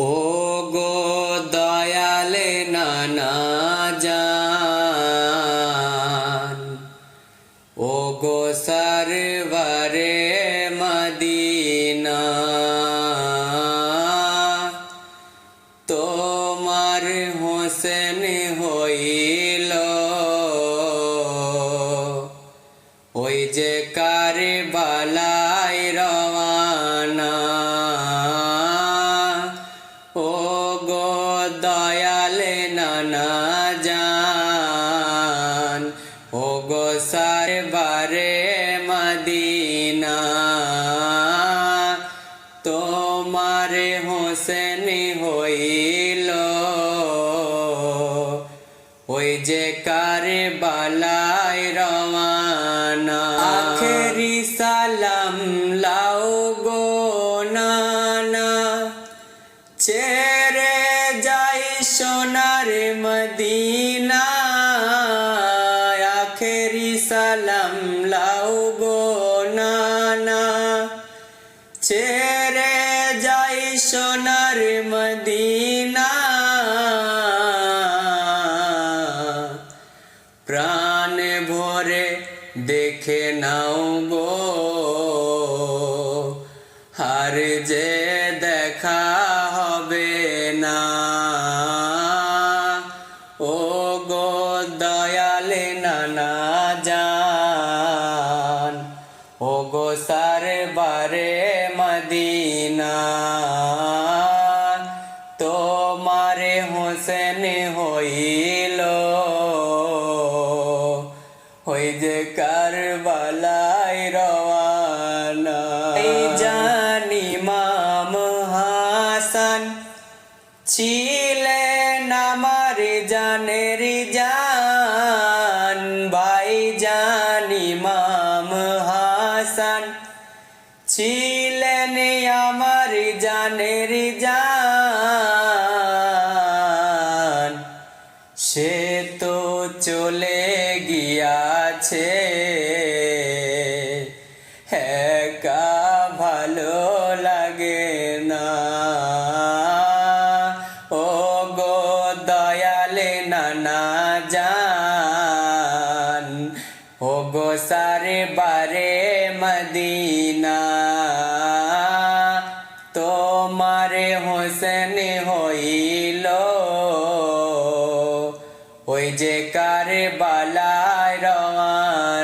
ও গো দয়ালে নানা জান ও গো সরবরে মদিনা তোমার হোসেন দয়ালে নানা জান। ও গো সারে বারে মদিনা, তোমার হোসেন হইল। ওই যে কারে বালাই রওয়ানা। আখেরি সালাম লাও গো নানা। ছেড়ে সালাম লাও গো নানা। ছেড়ে যাই সোনার মদিনা। প্রাণ ভরে দেখে নাও গো। হার যে দেখা হবে না। ও গো দয়ালে নানা। কারবালাই রওয়ানা জানি মাম হাসান ছিলেন আমার জানের জান ভাই জানি মাম হাসান ছিলেন আমার জানের জান সে তো চলে গিয়াছে না। ও গো দয়ালে নানা যান ও গো সারে বারে মদিনা। তোমারে হোসেন হইল, ওই যে কারবালায় রওয়ান।